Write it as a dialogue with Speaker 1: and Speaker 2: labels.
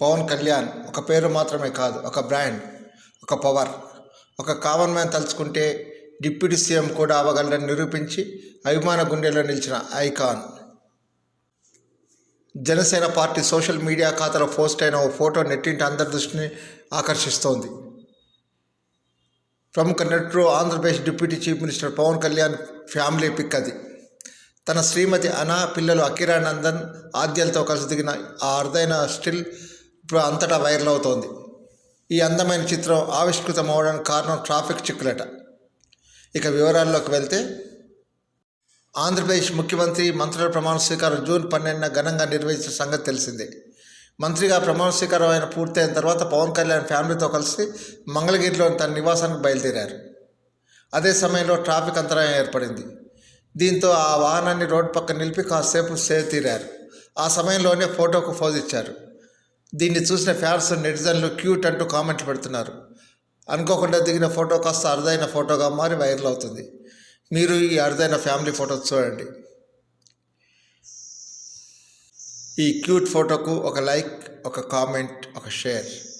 Speaker 1: పవన్ కళ్యాణ్ ఒక పేరు మాత్రమే కాదు ఒక బ్రాండ్ ఒక పవర్. ఒక కామన్ మ్యాన్ తలుచుకుంటే డిప్యూటీ సీఎం కూడా అవ్వగలరని నిరూపించి అభిమాన గుండెలో నిలిచిన icon. Janasena party social media ఖాతాలో పోస్ట్ అయిన ఓ ఫోటో నెట్టింటి అందరి దృష్టిని ఆకర్షిస్తోంది. ప్రముఖ నటుడు Andhra Pradesh deputy chief minister Pawan Kalyan family pic అది. తన శ్రీమతి అనా పిల్లలు అకిరానందన్ ఆద్యాలతో కలిసి దిగిన ఆ అరుదైన స్టిల్ అంతటా వైరల్ అవుతోంది. ఈ అందమైన చిత్రం ఆవిష్కృతం అవడానికి కారణం ట్రాఫిక్ చిక్కులట. ఇక వివరాల్లోకి వెళ్తే ఆంధ్రప్రదేశ్ ముఖ్యమంత్రి మంత్రుల ప్రమాణ స్వీకారం జూన్ పన్నెండున ఘనంగా నిర్వహించిన సంగతి తెలిసిందే. మంత్రిగా ప్రమాణ స్వీకారం అయిన పూర్తయిన తర్వాత పవన్ కళ్యాణ్ ఫ్యామిలీతో కలిసి మంగళగిరిలోని తన నివాసానికి బయలుదేరారు. అదే సమయంలో ట్రాఫిక్ అంతరాయం ఏర్పడింది. దీంతో ఆ వాహనాన్ని రోడ్డు పక్కన నిలిపి కాసేపు సేవ తీరారు ఆ సమయంలోనే ఫోటోకు ఫోజ్ ఇచ్చారు. దీన్ని చూసిన ఫ్యాన్స్ నెటిజన్లు క్యూట్ అంటూ కామెంట్లు పెడుతున్నారు. అనుకోకుండా దిగిన ఫోటో కాస్త అరుదైన ఫోటోగా మారి వైరల్ అవుతుంది. మీరు ఈ అరుదైన ఫ్యామిలీ ఫోటో చూడండి. ఈ క్యూట్ ఫోటోకు ఒక లైక్ ఒక కామెంట్ ఒక షేర్.